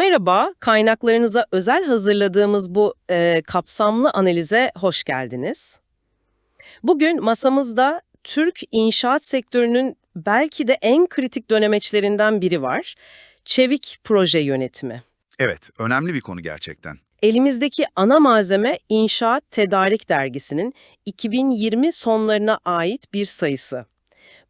Merhaba, kaynaklarınıza özel hazırladığımız bu e, kapsamlı analize hoş geldiniz. Bugün masamızda Türk inşaat sektörünün belki de en kritik dönemeçlerinden biri var. Çevik proje yönetimi. Evet, önemli bir konu gerçekten. Elimizdeki ana malzeme İnşaat Tedarik Dergisi'nin 2020 sonlarına ait bir sayısı.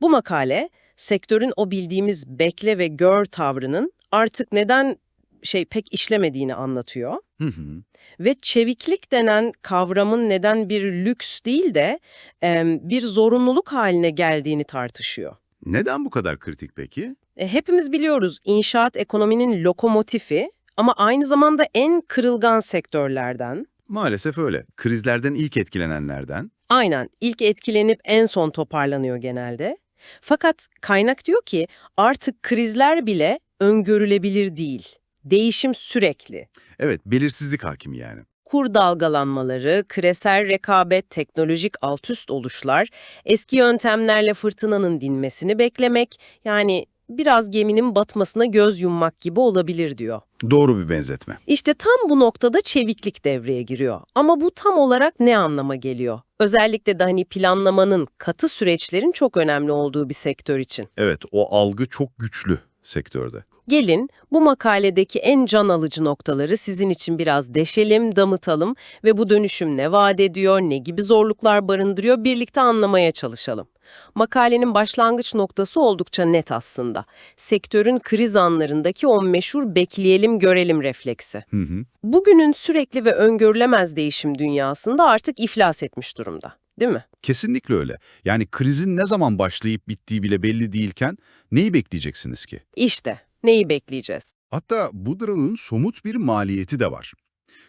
Bu makale, sektörün o bildiğimiz bekle ve gör tavrının artık neden şey pek işlemediğini anlatıyor. Hı hı. Ve çeviklik denen kavramın neden bir lüks değil de em, bir zorunluluk haline geldiğini tartışıyor. Neden bu kadar kritik peki? E, hepimiz biliyoruz inşaat ekonominin lokomotifi ama aynı zamanda en kırılgan sektörlerden. Maalesef öyle. Krizlerden ilk etkilenenlerden. Aynen ilk etkilenip en son toparlanıyor genelde. Fakat kaynak diyor ki artık krizler bile öngörülebilir değil. Değişim sürekli. Evet, belirsizlik hakim yani. Kur dalgalanmaları, küresel rekabet, teknolojik altüst oluşlar, eski yöntemlerle fırtınanın dinmesini beklemek, yani biraz geminin batmasına göz yummak gibi olabilir diyor. Doğru bir benzetme. İşte tam bu noktada çeviklik devreye giriyor. Ama bu tam olarak ne anlama geliyor? Özellikle de hani planlamanın, katı süreçlerin çok önemli olduğu bir sektör için. Evet, o algı çok güçlü sektörde. Gelin bu makaledeki en can alıcı noktaları sizin için biraz deşelim, damıtalım ve bu dönüşüm ne vaat ediyor, ne gibi zorluklar barındırıyor birlikte anlamaya çalışalım. Makalenin başlangıç noktası oldukça net aslında. Sektörün kriz anlarındaki o meşhur bekleyelim görelim refleksi. Hı hı. Bugünün sürekli ve öngörülemez değişim dünyasında artık iflas etmiş durumda. Değil mi? Kesinlikle öyle. Yani krizin ne zaman başlayıp bittiği bile belli değilken neyi bekleyeceksiniz ki? İşte neyi bekleyeceğiz? Hatta bu durumun somut bir maliyeti de var.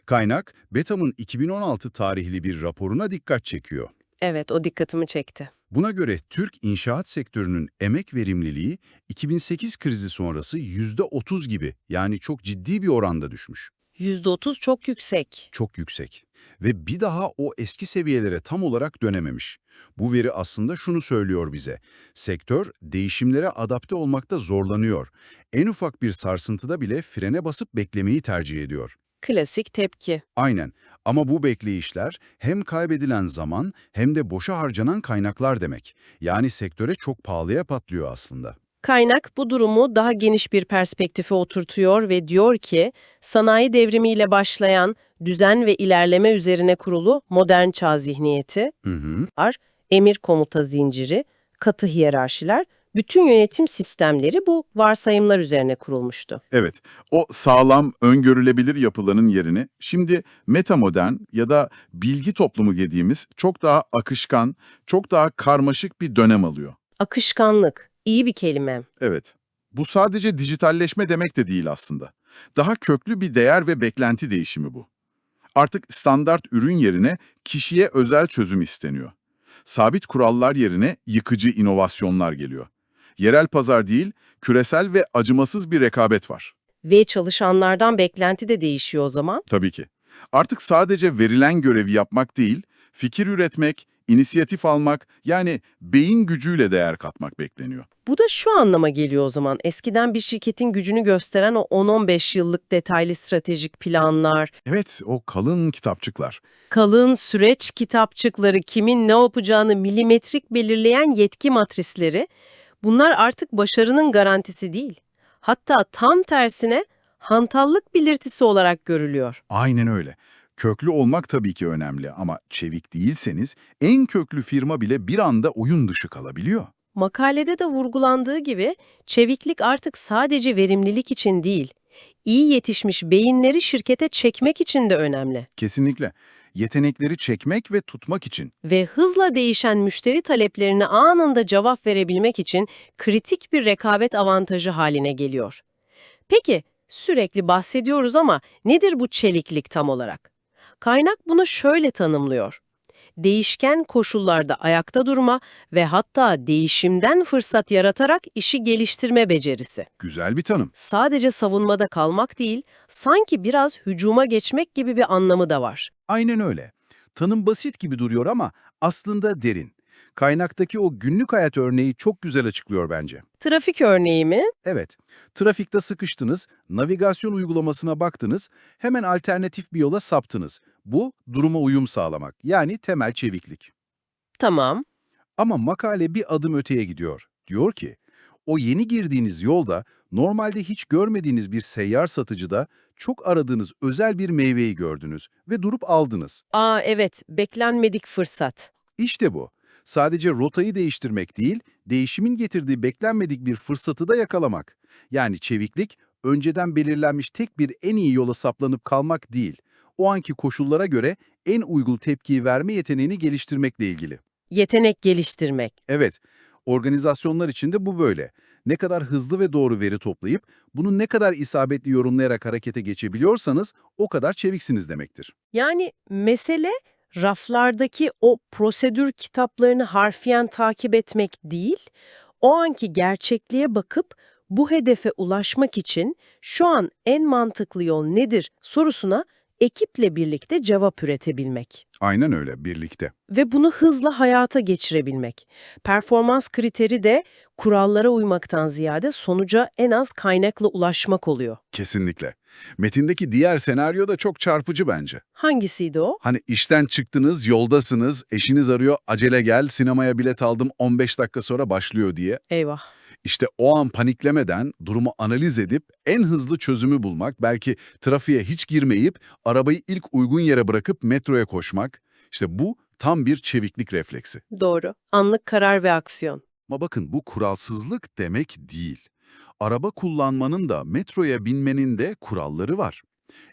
Kaynak, Betam'ın 2016 tarihli bir raporuna dikkat çekiyor. Evet o dikkatimi çekti. Buna göre Türk inşaat sektörünün emek verimliliği 2008 krizi sonrası %30 gibi yani çok ciddi bir oranda düşmüş. %30 çok yüksek. Çok yüksek. Ve bir daha o eski seviyelere tam olarak dönememiş. Bu veri aslında şunu söylüyor bize. Sektör değişimlere adapte olmakta zorlanıyor. En ufak bir sarsıntıda bile frene basıp beklemeyi tercih ediyor. Klasik tepki. Aynen. Ama bu bekleyişler hem kaybedilen zaman hem de boşa harcanan kaynaklar demek. Yani sektöre çok pahalıya patlıyor aslında. Kaynak bu durumu daha geniş bir perspektife oturtuyor ve diyor ki, sanayi devrimiyle başlayan düzen ve ilerleme üzerine kurulu modern çağ zihniyeti, Hı hı. var, emir komuta zinciri, katı hiyerarşiler, bütün yönetim sistemleri bu varsayımlar üzerine kurulmuştu. Evet, o sağlam, öngörülebilir yapılanın yerini şimdi metamodern ya da bilgi toplumu dediğimiz çok daha akışkan, çok daha karmaşık bir dönem alıyor. Akışkanlık, iyi bir kelime. Evet, bu sadece dijitalleşme demek de değil aslında. Daha köklü bir değer ve beklenti değişimi bu. Artık standart ürün yerine kişiye özel çözüm isteniyor. Sabit kurallar yerine yıkıcı inovasyonlar geliyor. Yerel pazar değil, küresel ve acımasız bir rekabet var. Ve çalışanlardan beklenti de değişiyor o zaman. Tabii ki. Artık sadece verilen görevi yapmak değil, fikir üretmek, inisiyatif almak, yani beyin gücüyle değer katmak bekleniyor. Bu da şu anlama geliyor o zaman. Eskiden bir şirketin gücünü gösteren o 10-15 yıllık detaylı stratejik planlar, Evet, o kalın kitapçıklar. kalın süreç kitapçıkları, kimin ne yapacağını milimetrik belirleyen yetki matrisleri, bunlar artık başarının garantisi değil. Hatta tam tersine hantallık belirtisi olarak görülüyor. Aynen öyle. Köklü olmak tabii ki önemli ama çevik değilseniz en köklü firma bile bir anda oyun dışı kalabiliyor. Makalede de vurgulandığı gibi çeviklik artık sadece verimlilik için değil, iyi yetişmiş beyinleri şirkete çekmek için de önemli. Kesinlikle. Yetenekleri çekmek ve tutmak için. ve hızla değişen müşteri taleplerine anında cevap verebilmek için kritik bir rekabet avantajı haline geliyor. Peki, sürekli bahsediyoruz ama nedir bu çeliklik tam olarak? Kaynak bunu şöyle tanımlıyor. Değişken koşullarda ayakta durma ve hatta değişimden fırsat yaratarak işi geliştirme becerisi. Güzel bir tanım. Sadece savunmada kalmak değil, sanki biraz hücuma geçmek gibi bir anlamı da var. Aynen öyle. Tanım basit gibi duruyor ama aslında derin. Kaynaktaki o günlük hayat örneği çok güzel açıklıyor bence. Trafik örneği mi? Evet, trafikte sıkıştınız, navigasyon uygulamasına baktınız, hemen alternatif bir yola saptınız. Bu, duruma uyum sağlamak, yani temel çeviklik. Tamam. Ama makale bir adım öteye gidiyor. Diyor ki, o yeni girdiğiniz yolda normalde hiç görmediğiniz bir seyyar satıcıda çok aradığınız özel bir meyveyi gördünüz ve durup aldınız. Aa evet, beklenmedik fırsat. İşte bu. Sadece rotayı değiştirmek değil, değişimin getirdiği beklenmedik bir fırsatı da yakalamak. Yani çeviklik, önceden belirlenmiş tek bir en iyi yola saplanıp kalmak değil, o anki koşullara göre en uygun tepkiyi verme yeteneğini geliştirmekle ilgili. Yetenek geliştirmek. Evet, organizasyonlar için de bu böyle. Ne kadar hızlı ve doğru veri toplayıp, bunu ne kadar isabetli yorumlayarak harekete geçebiliyorsanız o kadar çeviksiniz demektir. Yani mesele raflardaki o prosedür kitaplarını harfiyen takip etmek değil, o anki gerçekliğe bakıp bu hedefe ulaşmak için şu an en mantıklı yol nedir sorusuna ekiple birlikte cevap üretebilmek. Aynen öyle, birlikte. Ve bunu hızla hayata geçirebilmek. Performans kriteri de kurallara uymaktan ziyade sonuca en az kaynakla ulaşmak oluyor. Kesinlikle. Metindeki diğer senaryo da çok çarpıcı bence. Hangisiydi o? Hani işten çıktınız, yoldasınız, eşiniz arıyor, acele gel, sinemaya bilet aldım, 15 dakika sonra başlıyor diye. Eyvah. İşte o an paniklemeden durumu analiz edip en hızlı çözümü bulmak, belki trafiğe hiç girmeyip arabayı ilk uygun yere bırakıp metroya koşmak. İşte bu tam bir çeviklik refleksi. Doğru. Anlık karar ve aksiyon. Ama bakın bu kuralsızlık demek değil. Araba kullanmanın da metroya binmenin de kuralları var.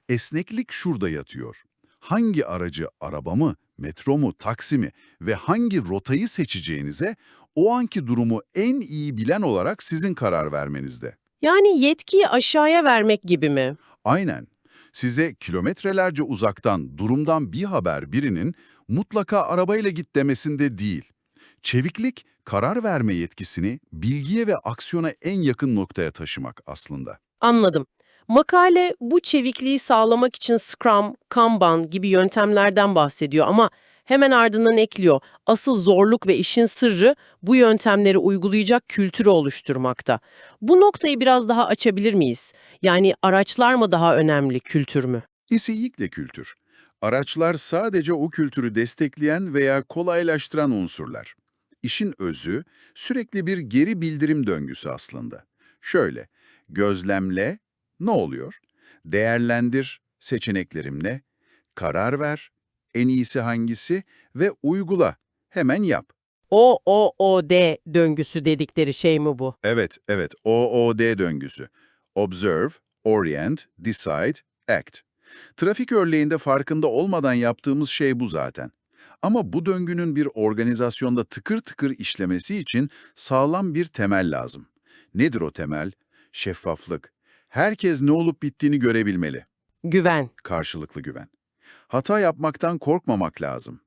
Esneklik şurada yatıyor. Hangi aracı araba mı, metro mu, taksi mi ve hangi rotayı seçeceğinize o anki durumu en iyi bilen olarak sizin karar vermenizde. Yani yetkiyi aşağıya vermek gibi mi? Aynen. Size kilometrelerce uzaktan durumdan bir haber birinin mutlaka arabayla git demesinde değil. Çeviklik, karar verme yetkisini bilgiye ve aksiyona en yakın noktaya taşımak aslında. Anladım. Makale bu çevikliği sağlamak için Scrum, Kanban gibi yöntemlerden bahsediyor ama hemen ardından ekliyor. Asıl zorluk ve işin sırrı bu yöntemleri uygulayacak kültürü oluşturmakta. Bu noktayı biraz daha açabilir miyiz? Yani araçlar mı daha önemli, kültür mü? İseyikle kültür. Araçlar sadece o kültürü destekleyen veya kolaylaştıran unsurlar. İşin özü sürekli bir geri bildirim döngüsü aslında. Şöyle, gözlemle, ne oluyor? Değerlendir, seçeneklerim ne? Karar ver, en iyisi hangisi ve uygula, hemen yap. O, O, O, D döngüsü dedikleri şey mi bu? Evet, evet, OOD döngüsü. Observe, Orient, Decide, Act. Trafik örneğinde farkında olmadan yaptığımız şey bu zaten. Ama bu döngünün bir organizasyonda tıkır tıkır işlemesi için sağlam bir temel lazım. Nedir o temel? Şeffaflık. Herkes ne olup bittiğini görebilmeli. Güven. Karşılıklı güven. Hata yapmaktan korkmamak lazım.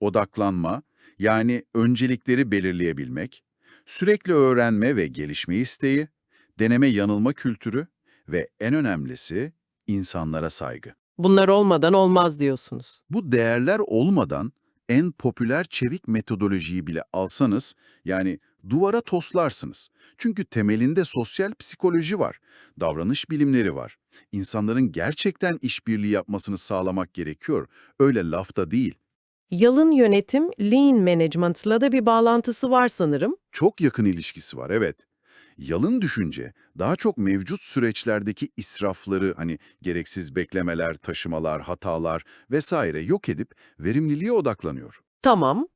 Odaklanma, yani öncelikleri belirleyebilmek, sürekli öğrenme ve gelişme isteği, deneme yanılma kültürü ve en önemlisi insanlara saygı. Bunlar olmadan olmaz diyorsunuz. Bu değerler olmadan en popüler çevik metodolojiyi bile alsanız, yani duvara toslarsınız. Çünkü temelinde sosyal psikoloji var, davranış bilimleri var. İnsanların gerçekten işbirliği yapmasını sağlamak gerekiyor, öyle lafta değil. Yalın yönetim, lean management'la da bir bağlantısı var sanırım. Çok yakın ilişkisi var, evet. Yalın düşünce daha çok mevcut süreçlerdeki israfları hani gereksiz beklemeler, taşımalar, hatalar vesaire yok edip verimliliğe odaklanıyor. Tamam.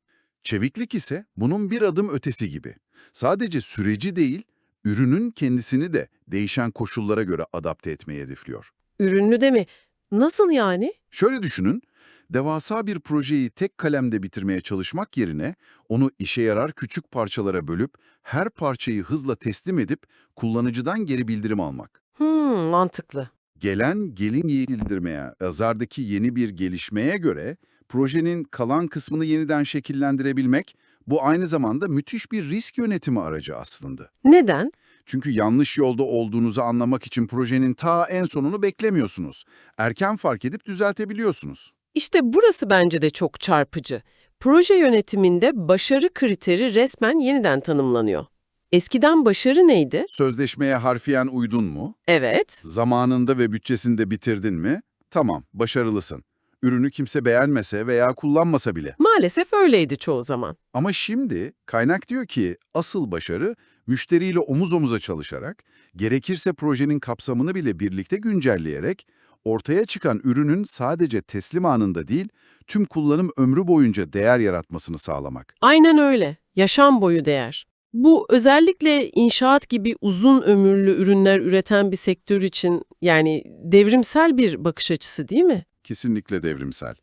Çeviklik ise bunun bir adım ötesi gibi. Sadece süreci değil, ürünün kendisini de değişen koşullara göre adapte etmeyi hedefliyor. Ürünlü de mi? Nasıl yani? Şöyle düşünün, devasa bir projeyi tek kalemde bitirmeye çalışmak yerine onu işe yarar küçük parçalara bölüp her parçayı hızla teslim edip kullanıcıdan geri bildirim almak. Hmm, mantıklı. Gelen gelin yedirmeye, azardaki yeni bir gelişmeye göre projenin kalan kısmını yeniden şekillendirebilmek, bu aynı zamanda müthiş bir risk yönetimi aracı aslında. Neden? Çünkü yanlış yolda olduğunuzu anlamak için projenin ta en sonunu beklemiyorsunuz. Erken fark edip düzeltebiliyorsunuz. İşte burası bence de çok çarpıcı. Proje yönetiminde başarı kriteri resmen yeniden tanımlanıyor. Eskiden başarı neydi? Sözleşmeye harfiyen uydun mu? Evet. Zamanında ve bütçesinde bitirdin mi? Tamam, başarılısın. Ürünü kimse beğenmese veya kullanmasa bile. Maalesef öyleydi çoğu zaman. Ama şimdi kaynak diyor ki asıl başarı müşteriyle omuz omuza çalışarak, gerekirse projenin kapsamını bile birlikte güncelleyerek, ortaya çıkan ürünün sadece teslim anında değil, tüm kullanım ömrü boyunca değer yaratmasını sağlamak. Aynen öyle. Yaşam boyu değer. Bu özellikle inşaat gibi uzun ömürlü ürünler üreten bir sektör için yani devrimsel bir bakış açısı değil mi? Kesinlikle devrimsel.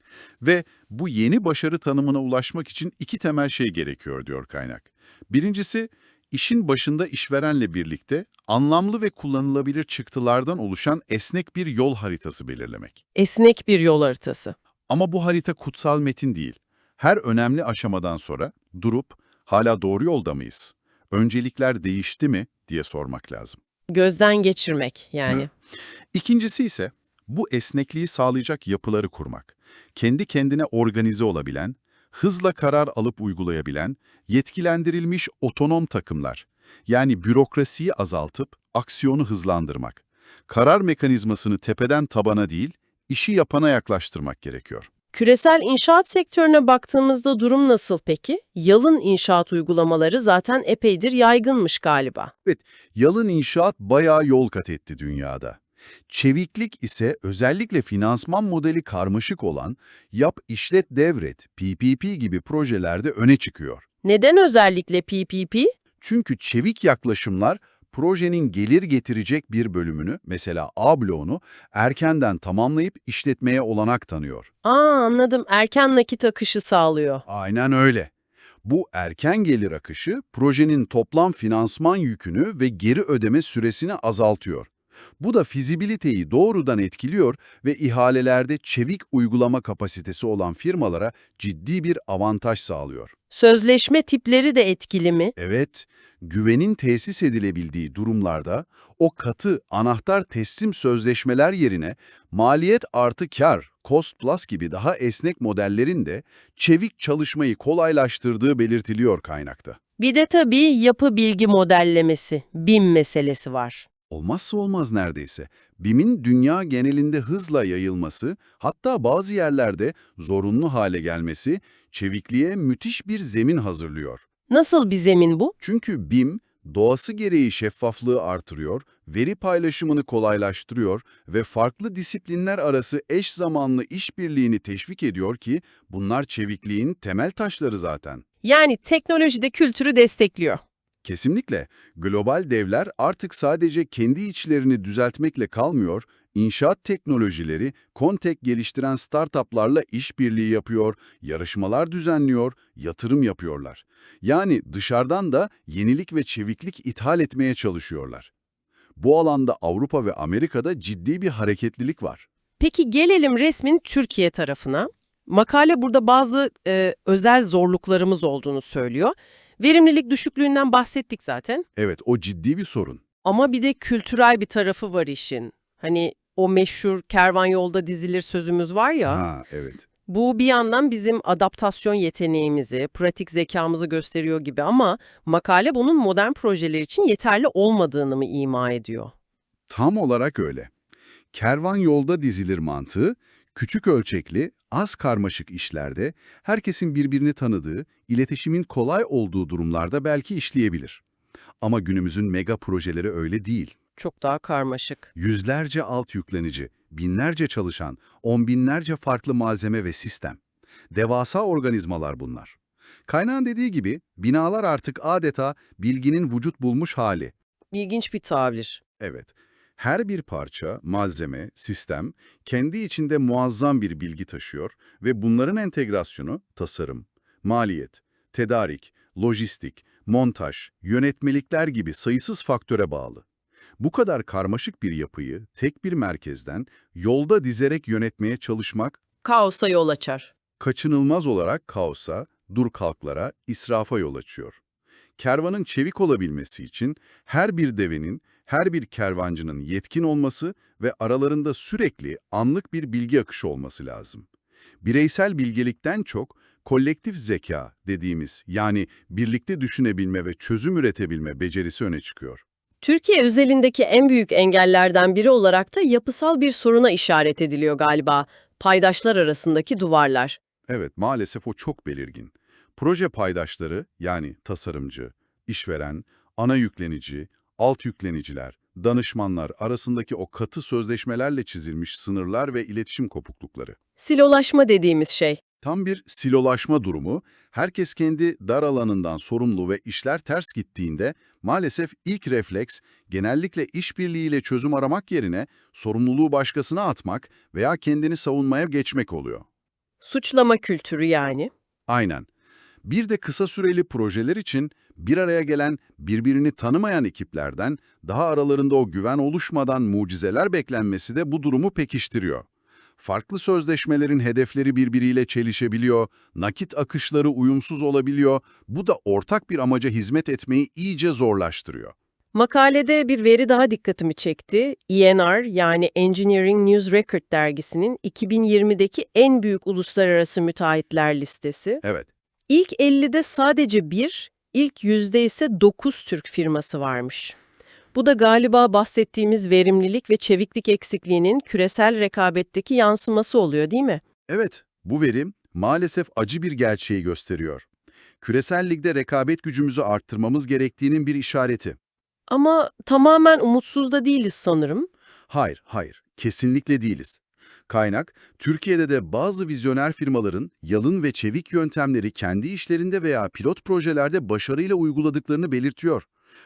Ve bu yeni başarı tanımına ulaşmak için iki temel şey gerekiyor diyor kaynak. Birincisi, işin başında işverenle birlikte anlamlı ve kullanılabilir çıktılardan oluşan esnek bir yol haritası belirlemek. Esnek bir yol haritası. Ama bu harita kutsal metin değil. Her önemli aşamadan sonra durup hala doğru yolda mıyız? Öncelikler değişti mi diye sormak lazım. Gözden geçirmek yani. İkincisi ise bu esnekliği sağlayacak yapıları kurmak. Kendi kendine organize olabilen, hızla karar alıp uygulayabilen, yetkilendirilmiş otonom takımlar. Yani bürokrasiyi azaltıp aksiyonu hızlandırmak. Karar mekanizmasını tepeden tabana değil, işi yapana yaklaştırmak gerekiyor. Küresel inşaat sektörüne baktığımızda durum nasıl peki? Yalın inşaat uygulamaları zaten epeydir yaygınmış galiba. Yalın inşaat bayağı yol kat etti dünyada. Çeviklik ise özellikle finansman modeli karmaşık olan yap işlet devret PPP gibi projelerde öne çıkıyor. Neden özellikle PPP? Çünkü çevik yaklaşımlar projenin gelir getirecek bir bölümünü, mesela A bloğunu, erkenden tamamlayıp işletmeye olanak tanıyor. Aa anladım. Erken nakit akışı sağlıyor. Aynen öyle. Bu erken gelir akışı projenin toplam finansman yükünü ve geri ödeme süresini azaltıyor. Bu da fizibiliteyi doğrudan etkiliyor ve ihalelerde çevik uygulama kapasitesi olan firmalara ciddi bir avantaj sağlıyor. Sözleşme tipleri de etkili mi? Evet, güvenin tesis edilebildiği durumlarda o katı anahtar teslim sözleşmeler yerine maliyet artı kar, cost plus gibi daha esnek modellerin de çevik çalışmayı kolaylaştırdığı belirtiliyor kaynakta. Bir de tabii yapı bilgi modellemesi, BIM meselesi var. Olmazsa olmaz neredeyse. BİM'in dünya genelinde hızla yayılması, hatta bazı yerlerde zorunlu hale gelmesi, çevikliğe müthiş bir zemin hazırlıyor. Nasıl bir zemin bu? Çünkü BİM, doğası gereği şeffaflığı artırıyor, veri paylaşımını kolaylaştırıyor ve farklı disiplinler arası eş zamanlı işbirliğini teşvik ediyor ki bunlar çevikliğin temel taşları zaten. Yani teknolojide kültürü destekliyor. Kesinlikle. Global devler artık sadece kendi içlerini düzeltmekle kalmıyor, inşaat teknolojileri, kontek geliştiren startuplarla işbirliği yapıyor, yarışmalar düzenliyor, yatırım yapıyorlar. Yani dışarıdan da yenilik ve çeviklik ithal etmeye çalışıyorlar. Bu alanda Avrupa ve Amerika'da ciddi bir hareketlilik var. Peki gelelim resmin Türkiye tarafına. Makale burada bazı e, özel zorluklarımız olduğunu söylüyor. Verimlilik düşüklüğünden bahsettik zaten. Evet, o ciddi bir sorun. Ama bir de kültürel bir tarafı var işin. Hani o meşhur kervan yolda dizilir sözümüz var ya. Ha, evet. Bu bir yandan bizim adaptasyon yeteneğimizi, pratik zekamızı gösteriyor gibi ama makale bunun modern projeler için yeterli olmadığını mı ima ediyor? Tam olarak öyle. Kervan yolda dizilir mantığı, küçük ölçekli, az karmaşık işlerde, herkesin birbirini tanıdığı, iletişimin kolay olduğu durumlarda belki işleyebilir. Ama günümüzün mega projeleri öyle değil. Çok daha karmaşık. Yüzlerce alt yüklenici, binlerce çalışan, on binlerce farklı malzeme ve sistem. Devasa organizmalar bunlar. Kaynağın dediği gibi binalar artık adeta bilginin vücut bulmuş hali. İlginç bir tabir. Evet, her bir parça, malzeme, sistem kendi içinde muazzam bir bilgi taşıyor ve bunların entegrasyonu tasarım, maliyet, tedarik, lojistik, montaj, yönetmelikler gibi sayısız faktöre bağlı. Bu kadar karmaşık bir yapıyı tek bir merkezden yolda dizerek yönetmeye çalışmak Kaosa yol açar. kaçınılmaz olarak kaosa, dur kalklara, israfa yol açıyor. Kervanın çevik olabilmesi için her bir devenin, her bir kervancının yetkin olması ve aralarında sürekli anlık bir bilgi akışı olması lazım. Bireysel bilgelikten çok kolektif zeka dediğimiz yani birlikte düşünebilme ve çözüm üretebilme becerisi öne çıkıyor. Türkiye özelindeki en büyük engellerden biri olarak da yapısal bir soruna işaret ediliyor galiba. Paydaşlar arasındaki duvarlar. Evet, maalesef o çok belirgin. Proje paydaşları yani tasarımcı, işveren, ana yüklenici, alt yükleniciler, danışmanlar arasındaki o katı sözleşmelerle çizilmiş sınırlar ve iletişim kopuklukları. Silolaşma dediğimiz şey. Tam bir silolaşma durumu, herkes kendi dar alanından sorumlu ve işler ters gittiğinde maalesef ilk refleks genellikle işbirliğiyle çözüm aramak yerine sorumluluğu başkasına atmak veya kendini savunmaya geçmek oluyor. Suçlama kültürü yani. Aynen. Bir de kısa süreli projeler için bir araya gelen birbirini tanımayan ekiplerden daha aralarında o güven oluşmadan mucizeler beklenmesi de bu durumu pekiştiriyor. Farklı sözleşmelerin hedefleri birbiriyle çelişebiliyor, nakit akışları uyumsuz olabiliyor, bu da ortak bir amaca hizmet etmeyi iyice zorlaştırıyor. Makalede bir veri daha dikkatimi çekti. ENR yani Engineering News Record dergisinin 2020'deki en büyük uluslararası müteahhitler listesi. Evet, İlk 50'de sadece bir, ilk yüzde ise 9 Türk firması varmış. Bu da galiba bahsettiğimiz verimlilik ve çeviklik eksikliğinin küresel rekabetteki yansıması oluyor değil mi? Evet, bu verim maalesef acı bir gerçeği gösteriyor. Küresel ligde rekabet gücümüzü arttırmamız gerektiğinin bir işareti. Ama tamamen umutsuz da değiliz sanırım. Hayır, hayır, kesinlikle değiliz. Kaynak, Türkiye'de de bazı vizyoner firmaların yalın ve çevik yöntemleri kendi işlerinde veya pilot projelerde başarıyla uyguladıklarını belirtiyor.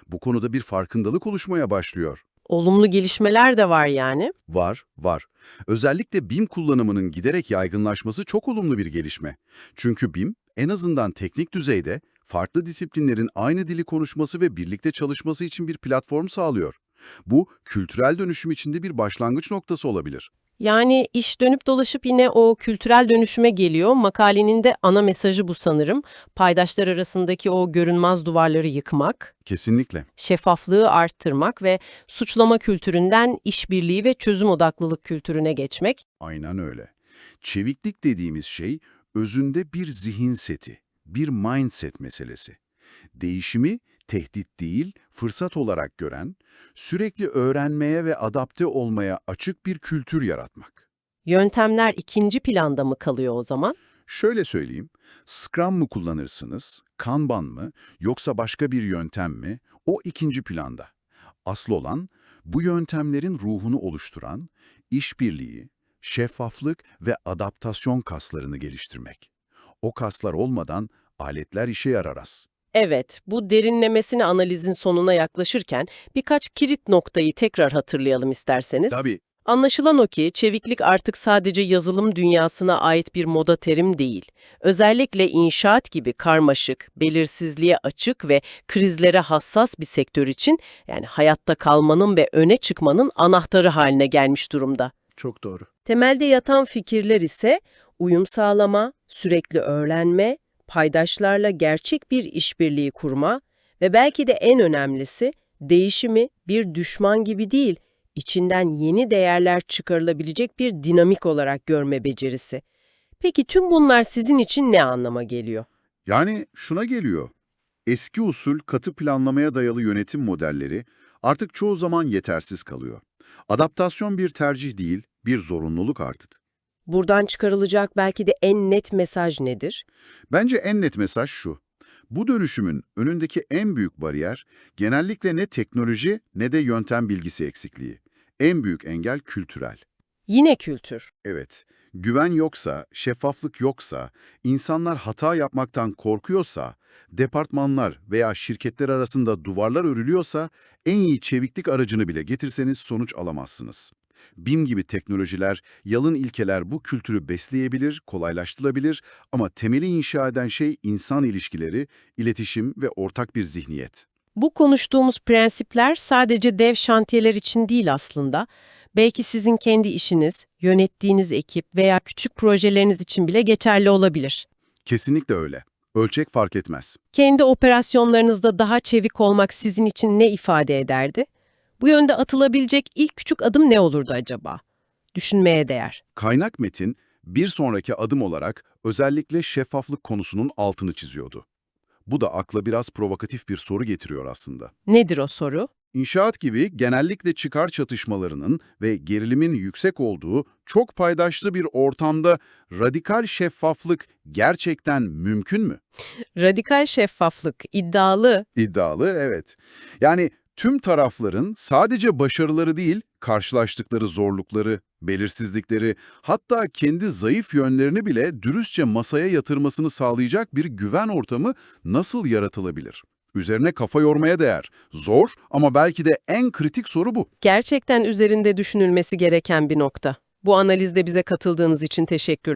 Bu konuda bir farkındalık oluşmaya başlıyor. Olumlu gelişmeler de var yani. Var, var. Özellikle BİM kullanımının giderek yaygınlaşması çok olumlu bir gelişme. Çünkü BİM, en azından teknik düzeyde, farklı disiplinlerin aynı dili konuşması ve birlikte çalışması için bir platform sağlıyor. Bu, kültürel dönüşüm içinde bir başlangıç noktası olabilir. Yani iş dönüp dolaşıp yine o kültürel dönüşüme geliyor. Makalenin de ana mesajı bu sanırım. Paydaşlar arasındaki o görünmez duvarları yıkmak, Kesinlikle. şeffaflığı arttırmak ve suçlama kültüründen işbirliği ve çözüm odaklılık kültürüne geçmek. Aynen öyle. Çeviklik dediğimiz şey özünde bir zihin seti, bir mindset meselesi. Değişimi tehdit değil, fırsat olarak gören, sürekli öğrenmeye ve adapte olmaya açık bir kültür yaratmak. Yöntemler ikinci planda mı kalıyor o zaman? Şöyle söyleyeyim, Scrum mı kullanırsınız, Kanban mı, yoksa başka bir yöntem mi? O ikinci planda. Asıl olan, bu yöntemlerin ruhunu oluşturan, işbirliği, şeffaflık ve adaptasyon kaslarını geliştirmek. O kaslar olmadan aletler işe yaramaz. Evet, bu derinlemesine analizin sonuna yaklaşırken birkaç kilit noktayı tekrar hatırlayalım isterseniz. Tabii, Anlaşılan o ki çeviklik artık sadece yazılım dünyasına ait bir moda terim değil. Özellikle inşaat gibi karmaşık, belirsizliğe açık ve krizlere hassas bir sektör için yani hayatta kalmanın ve öne çıkmanın anahtarı haline gelmiş durumda. çok doğru. Temelde yatan fikirler ise uyum sağlama, sürekli öğrenme, paydaşlarla gerçek bir işbirliği kurma ve belki de en önemlisi değişimi bir düşman gibi değil, içinden yeni değerler çıkarılabilecek bir dinamik olarak görme becerisi. Peki tüm bunlar sizin için ne anlama geliyor? Yani şuna geliyor. Eski usul katı planlamaya dayalı yönetim modelleri artık çoğu zaman yetersiz kalıyor. Adaptasyon bir tercih değil, bir zorunluluk artık. Buradan çıkarılacak belki de en net mesaj nedir? Bence en net mesaj şu. Bu dönüşümün önündeki en büyük bariyer genellikle ne teknoloji ne de yöntem bilgisi eksikliği. En büyük engel kültürel. Yine kültür. Evet, güven yoksa, şeffaflık yoksa, insanlar hata yapmaktan korkuyorsa, departmanlar veya şirketler arasında duvarlar örülüyorsa, en iyi çeviklik aracını bile getirseniz sonuç alamazsınız. BİM gibi teknolojiler, yalın ilkeler bu kültürü besleyebilir, kolaylaştırabilir ama temeli inşa eden şey insan ilişkileri, iletişim ve ortak bir zihniyet. Bu konuştuğumuz prensipler sadece dev şantiyeler için değil aslında. Belki sizin kendi işiniz, yönettiğiniz ekip veya küçük projeleriniz için bile geçerli olabilir. Kesinlikle öyle. Ölçek fark etmez. Kendi operasyonlarınızda daha çevik olmak sizin için ne ifade ederdi? Bu yönde atılabilecek ilk küçük adım ne olurdu acaba? Düşünmeye değer. Kaynak metin Bir sonraki adım olarak özellikle şeffaflık konusunun altını çiziyordu. Bu da akla biraz provokatif bir soru getiriyor aslında. Nedir o soru? İnşaat gibi genellikle çıkar çatışmalarının ve gerilimin yüksek olduğu çok paydaşlı bir ortamda radikal şeffaflık gerçekten mümkün mü? Radikal şeffaflık, iddialı. İddialı, evet. Yani tüm tarafların sadece başarıları değil, karşılaştıkları zorlukları, belirsizlikleri, hatta kendi zayıf yönlerini bile dürüstçe masaya yatırmasını sağlayacak bir güven ortamı nasıl yaratılabilir? Üzerine kafa yormaya değer. Zor ama belki de en kritik soru bu. Gerçekten üzerinde düşünülmesi gereken bir nokta. Bu analizde bize katıldığınız için teşekkür